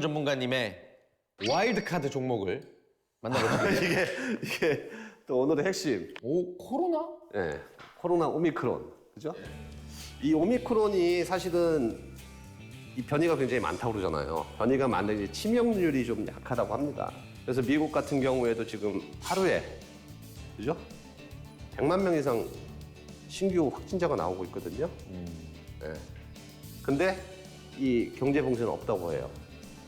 전문가님의 와일드 카드 종목을 만나보겠습니다. 이게 이게 또 오늘의 핵심. 오 코로나? 예, 코로나 오미크론. 그죠? 이 오미크론이 사실은 이 변이가 굉장히 많다고 그러잖아요. 변이가 많은데 이제 치명률이 좀 약하다고 합니다. 그래서 미국 같은 경우에도 지금 하루에 그죠? 100만 명 이상 신규 확진자가 나오고 있거든요. 예. 근데 이 경제 봉쇄는 없다고 해요.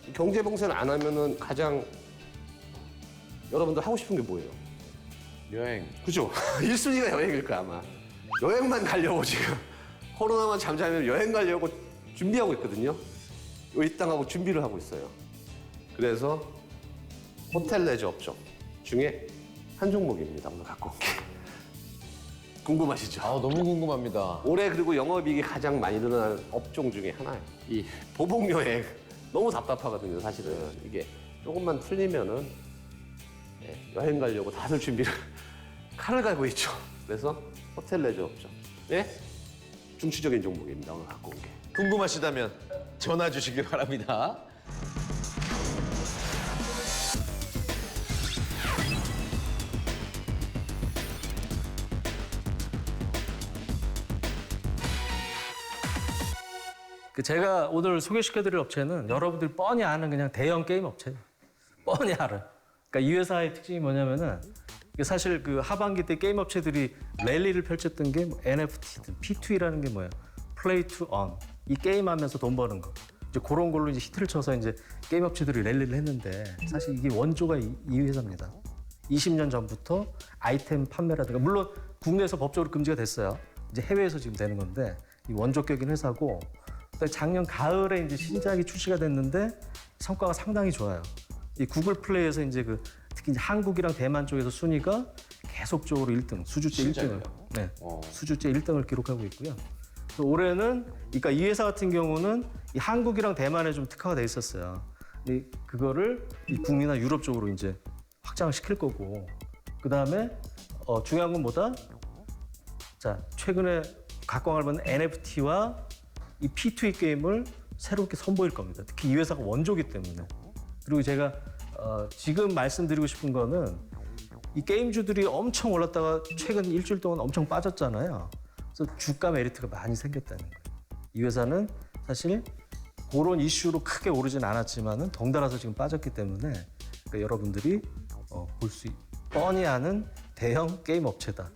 이 경제 봉쇄를 안 하면은 가장 여러분들 하고 싶은 게 뭐예요? 여행. 그죠? 1순위가 여행일 거야, 아마. 여행만 가려고 지금. 코로나만 잠잠하면 여행 가려고 준비하고 있거든요. 이 땅하고 준비를 하고 있어요. 그래서 호텔 레저 업종 중에 한 종목입니다. 오늘 갖고 온 게. 궁금하시죠? 아 너무 궁금합니다. 올해 그리고 영업이익이 가장 많이 늘어난 업종 중에 하나예요. 이 보복 여행 너무 답답하거든요. 사실은 이게 조금만 풀리면은 예, 여행 가려고 다들 준비를 칼을 갈고 있죠. 그래서 호텔 레저 업종 예 중추적인 종목입니다. 오늘 갖고 온 게. 궁금하시다면 전화 주시길 바랍니다. 제가 오늘 소개시켜드릴 업체는 여러분들이 뻔히 아는 그냥 대형 게임 업체예요. 뻔히 알아요. 그러니까 이 회사의 특징이 뭐냐면은 사실 그 하반기 때 게임 업체들이 랠리를 펼쳤던 게 뭐 NFT든 P2E라는 게 뭐예요? Play to Earn. 이 게임 하면서 돈 버는 거. 이제 그런 걸로 이제 히트를 쳐서 이제 게임 업체들이 랠리를 했는데 사실 이게 원조가 이, 이 회사입니다. 20년 전부터 아이템 판매라든가 물론 국내에서 법적으로 금지가 됐어요. 이제 해외에서 지금 되는 건데 이 원조격인 회사고 작년 가을에 이제 신작이 출시가 됐는데 성과가 상당히 좋아요. 이 구글 플레이에서 이제 그 특히 이제 한국이랑 대만 쪽에서 순위가 계속적으로 1등, 수주째 1등을 네, 수주째 1등을 기록하고 있고요. 그래서 올해는 그러니까 이 회사 같은 경우는 이 한국이랑 대만에 좀 특화가 돼 있었어요. 이 그거를 이 북미나 유럽 쪽으로 이제 확장을 시킬 거고 그 다음에 어, 중요한 건 뭐다? 자 최근에 각광을 받는 NFT와 이 P2E 게임을 새롭게 선보일 겁니다. 특히 이 회사가 원조기 때문에. 그리고 제가 어, 지금 말씀드리고 싶은 거는 이 게임주들이 엄청 올랐다가 최근 일주일 동안 엄청 빠졌잖아요. 그래서 주가 메리트가 많이 생겼다는 거예요. 이 회사는 사실 그런 이슈로 크게 오르진 않았지만은 덩달아서 지금 빠졌기 때문에 그러니까 여러분들이 어, 볼수 뻔히 아는 대형 게임 업체다.